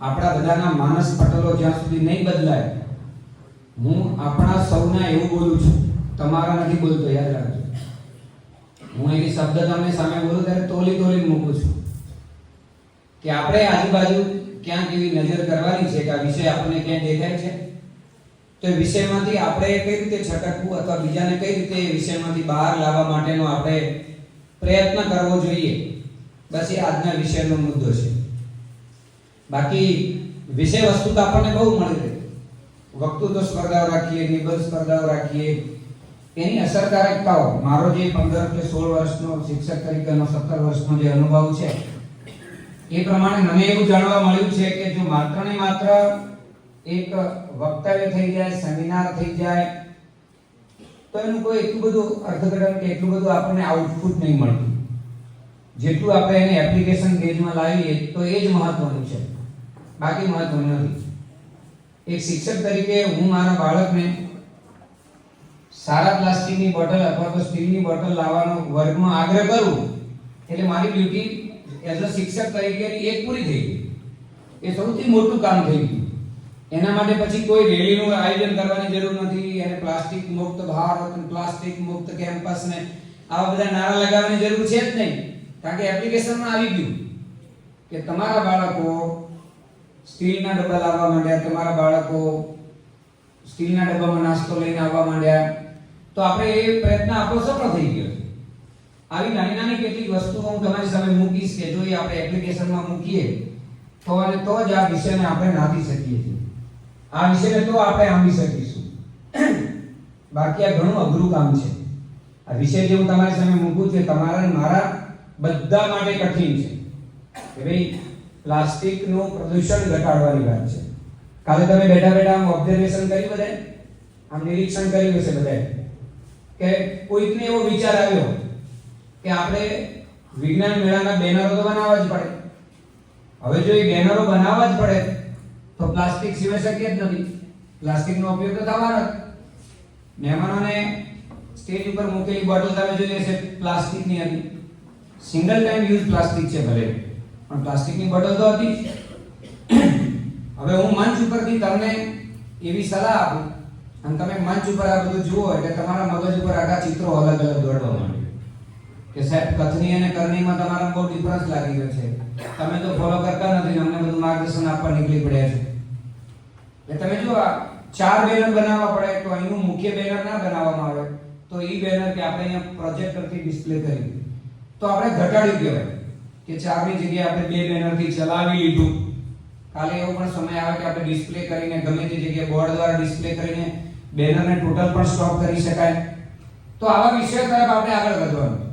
આપણા બધાના માનસ પટલો જ્યાં સુધી નહીં બદલાય, હું આપણા સૌના એવું બોલું છું, તમારા નથી બોલતો, યાદ રાખજો. હું એની શબ્દ તમને સામે બોલું ત્યારે તોલી તોલી મૂકું છું કે આપણે આજુબાજુ ક્યાંક એવી નજર કરવાની છે કે આ વિષય આપણને ક્યાંય દેખાય છે? તો એ વિષયમાંથી આપણે કઈ રીતે છટકવું અથવા બીજાને કઈ રીતે એ વિષયમાંથી બહાર લાવવા માટેનો આપણે પ્રયત્ન કરવો જોઈએ? બસ એ આજના વિષયનો મુદ્દો છે. બાકી વિષય વસ્તુ તો આપણને બહુ મળી રહે. વક્તૃત્વ સ્પર્ધાઓ રાખીએ, નિબંધ સ્પર્ધાઓ રાખીએ. એની અસરકારકતાઓ, મારો જે પંદર કે સોળ વર્ષનો શિક્ષક તરીકેનો સત્તર વર્ષનો જે અનુભવ છે, એ પ્રમાણે મને એવું જાણવા મળ્યું છે કે જો માત્ર ને માત્ર એક વક્તવ્ય થઈ જાય, સેમિનાર થઈ જાય, તો એનું કોઈ એટલું બધું અર્થઘટન કે એટલું બધું આપણને આઉટપુટ નહીં મળતું. જેટલું આપણે એને એપ્લિકેશન ગેજમાં લાવીએ, તો એ જ મહત્વનું છે. બાકી મહત્વનું નથી. એક શિક્ષક તરીકે હું મારા બાળકને સારા પ્લાસ્ટિકની બોટલ અથવા તો સ્ટીલની બોટલ લાવવાનો વર્ગમાં આગ્રહ કરું, એટલે મારી ડ્યુટી એઝ અ શિક્ષક તરીકેની એક પૂરી થઈ ગઈ. એ સૌથી મોટું કામ થઈ ગયું. એના માટે પછી કોઈ રેલીનું આયોજન કરવાની જરૂર નથી અને પ્લાસ્ટિક મુક્ત ભારત પ્લાસ્ટિક મુક્ત કેમ્પસ ને આવા બધા નારા લગાવવાની જરૂર છે જ નહીં. કારણ કે એપ્લિકેશનમાં આવી ગયું કે તમારા બાળકો સ્ટીલના ડબ્બા લાવવા માંડ્યા, તમારા બાળકો સ્ટીલના ડબ્બામાં નાસ્તો લઈને આવવા માંડ્યા. તો આપણે એ પ્રયત્ન આપણો સફળ થઈ ગયો આવી નાની નાની કેટલીક વસ્તુઓ હું તમારી સામે મૂકીશ કે જો એ આપણે એપ્લિકેશનમાં મૂકીએ, તો અને તો જ આ વિષયને આપણે નાથી શકીએ છીએ. આ વિષયને તો આપણે આંબી શકીશું. બાકી આ ઘણું અઘરું કામ છે. આ વિષય જે હું તમારી સામે મૂકું છું તમારા મારા બધા માટે કઠિન છે. કે ભાઈ પ્લાસ્ટિકનું પ્રદૂષણ ઘટાડવાની વાત છે. કાલે તમે બેઠા બેઠા આમ ઓબ્ઝર્વેશન કર્યું બધે આમ નિરીક્ષણ કર્યું હશે બધે કે કોઈકને એવો વિચાર આવ્યો કે આપણે વિજ્ઞાન મેળાના બેનરો તો બનાવવા જ પડે. હવે જો એ બેનરો બનાવવા જ પડે, તો પ્લાસ્ટિક સિવાય શક્ય જ નથી. પ્લાસ્ટિકનો ઉપયોગ તો થવાનો જ. મહેમાનોને સ્ટેજ ઉપર મૂકેલી બોટલ તમે જોઈ હશે, પ્લાસ્ટિકની હતી. સિંગલ ટાઈમ યુઝ પ્લાસ્ટિક છે ભલે. પણ પ્લાસ્ટિકની બોટલ તો હતી. હવે હું મંચ ઉપરથી તમને એવી સલાહ આપું, અને તમે મંચ ઉપર આ બધું જુઓ એટલે તમારા મગજ ઉપર આખા ચિત્રો અલગ અલગ દોડવા માંડે. કે સાહેબ, કથની અને કરણીમાં તમારા બહુ ડિફરન્સ લાગી ગયો છે. તમે તો ફોલો કરતા નથી અમને બધું માર્ગદર્શન આપવા નીકળી પડ્યા છે. એટલે તમે જો આ ચાર બેનર બનાવવા પડે, તો અહીંનું મુખ્ય બેનર ના બનાવવામાં આવે, તો એ બેનર કે આપણે અહીંયા પ્રોજેક્ટરથી ડિસ્પ્લે કરી. તો આપણે ઘટાડ્યું કહેવાય. કે ચારની જગ્યાએ આપણે બે બેનરથી ચલાવી લીધું. કાલે એવો પણ સમય આવે કે આપણે ડિસ્પ્લે કરીને, ગમે તે જગ્યાએ બોર્ડ દ્વારા ડિસ્પ્લે કરીને બેનરને ટોટલ પણ સ્ટોપ કરી શકાય. તો આવા વિષય તરફ આપણે આગળ વધવાનું.